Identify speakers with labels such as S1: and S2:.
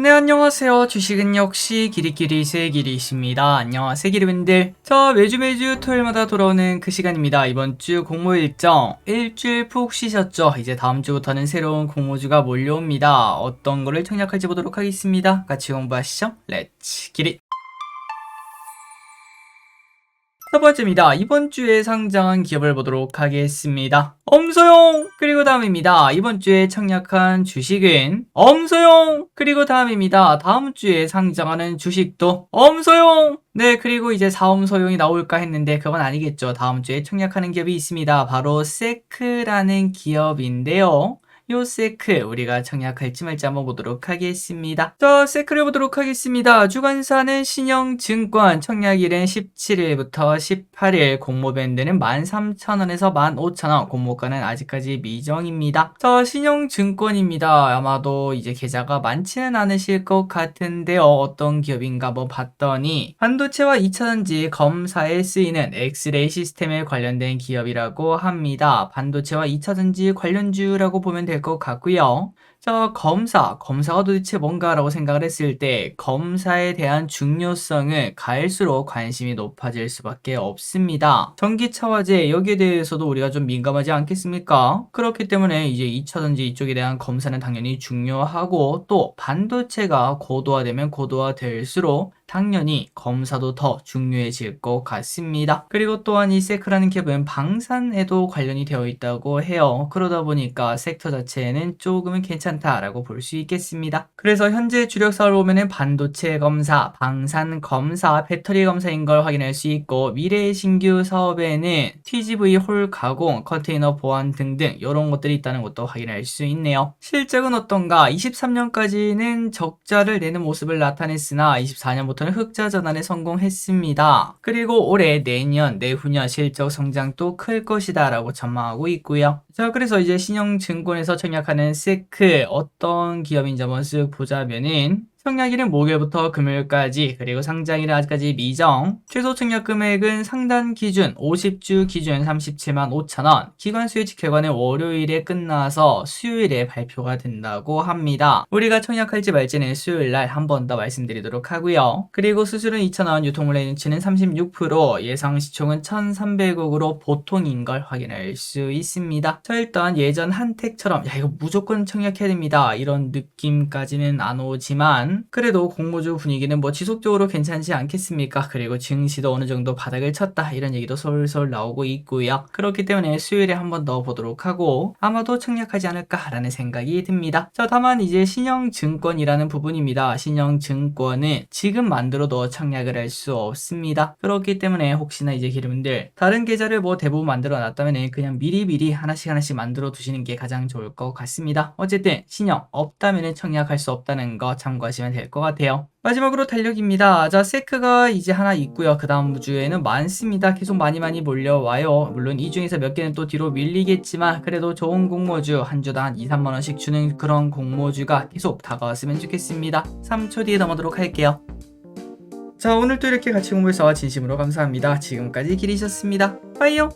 S1: 네, 안녕하세요. 주식은 역시 기리기리 세기리십니다. 안녕하세요, 기리분들. 자, 매주 매주 토요일마다 돌아오는 그 시간입니다. 이번 주 공모 일정. 일주일 푹 쉬셨죠? 이제 다음 주부터는 새로운 공모주가 몰려옵니다. 어떤 거를 청약할지 보도록 하겠습니다. 같이 공부하시죠. 렛츠 기리. 첫 번째입니다. 이번 주에 상장한 기업을 보도록 하겠습니다. 엄소용! 그리고 다음입니다. 이번 주에 청약한 주식은 엄소용! 그리고 다음입니다. 다음 주에 상장하는 주식도 엄소용! 네, 그리고 이제 사엄소용이 나올까 했는데 그건 아니겠죠. 다음 주에 청약하는 기업이 있습니다. 바로 세크라는 기업인데요. 요 세크 우리가 청약할지 말지 한번 보도록 하겠습니다. 자, 세크를 보도록 하겠습니다. 주관사는 신영증권 청약일은 17일부터 18일 공모밴드는 13,000원에서 15,000원 공모가는 아직까지 미정입니다. 자, 신영증권입니다. 아마도 이제 계좌가 많지는 않으실 것 같은데요. 어떤 기업인가 뭐 봤더니 반도체와 2차전지 검사에 쓰이는 엑스레이 시스템에 관련된 기업이라고 합니다. 반도체와 2차전지 관련주라고 보면 될것 같고요. 자, 검사. 검사가 도대체 뭔가라고 생각을 했을 때 검사에 대한 중요성을 가할수록 관심이 높아질 수밖에 없습니다. 전기차화제 여기에 대해서도 우리가 좀 민감하지 않겠습니까? 그렇기 때문에 이제 2차전지 이쪽에 대한 검사는 당연히 중요하고 또 반도체가 고도화되면 고도화될수록 당연히 검사도 더 중요해질 것 같습니다. 그리고 또한 이 세크라는 캡은 방산에도 관련이 되어 있다고 해요. 그러다 보니까 섹터 자체에는 조금은 괜찮다라고 볼 수 있겠습니다. 그래서 현재 주력 사업을 보면은 반도체 검사, 방산 검사, 배터리 검사인 걸 확인할 수 있고 미래의 신규 사업에는 TGV 홀 가공, 컨테이너 보안 등등 이런 것들이 있다는 것도 확인할 수 있네요. 실적은 어떤가? 23년까지는 적자를 내는 모습을 나타냈으나 24년부터 는 흑자 전환에 성공했습니다. 그리고 올해 내년, 내후년 실적 성장도 클 것이다 라고 전망하고 있고요. 자, 그래서 이제 신영증권에서 청약하는 세크 어떤 기업인지 한번 쓱 보자면은 청약일은 목요일부터 금요일까지 그리고 상장일은 아직까지 미정. 최소 청약 금액은 상단 기준 50주 기준 37만 5천원. 기관 수요직 결과는 월요일에 끝나서 수요일에 발표가 된다고 합니다. 우리가 청약할지 말지는 수요일날 한 번 더 말씀드리도록 하고요. 그리고 수수료는 2천원 유통물레 인치는 36% 예상 시총은 1300억으로 보통인 걸 확인할 수 있습니다. 자 일단 예전 한택처럼 야 이거 무조건 청약해야 됩니다. 이런 느낌까지는 안 오지만 그래도 공모주 분위기는 뭐 지속적으로 괜찮지 않겠습니까? 그리고 증시도 어느 정도 바닥을 쳤다 이런 얘기도 솔솔 나오고 있고요. 그렇기 때문에 수요일에 한 번 더 보도록 하고 아마도 청약하지 않을까라는 생각이 듭니다. 자 다만 이제 신영증권이라는 부분입니다. 신영증권은 지금 만들어도 청약을 할 수 없습니다. 그렇기 때문에 혹시나 이제 기름들 다른 계좌를 뭐 대부분 만들어 놨다면 그냥 미리미리 하나씩 하나씩 만들어 두시는 게 가장 좋을 것 같습니다. 어쨌든 신영 없다면 청약할 수 없다는 거 참고하 시면 될 것 같아요. 마지막으로 달력입니다. 자, 세크가 이제 하나 있고요. 그 다음 주에는 많습니다. 계속 많이 많이 몰려와요. 물론 이 중에서 몇 개는 또 뒤로 밀리겠지만 그래도 좋은 공모주 한 주당 한 2, 3만 원씩 주는 그런 공모주가 계속 다가왔으면 좋겠습니다. 3초 뒤에 넘어도록 할게요. 자, 오늘도 이렇게 같이 공부해서 진심으로 감사합니다. 지금까지 길이셨습니다. 빠이요!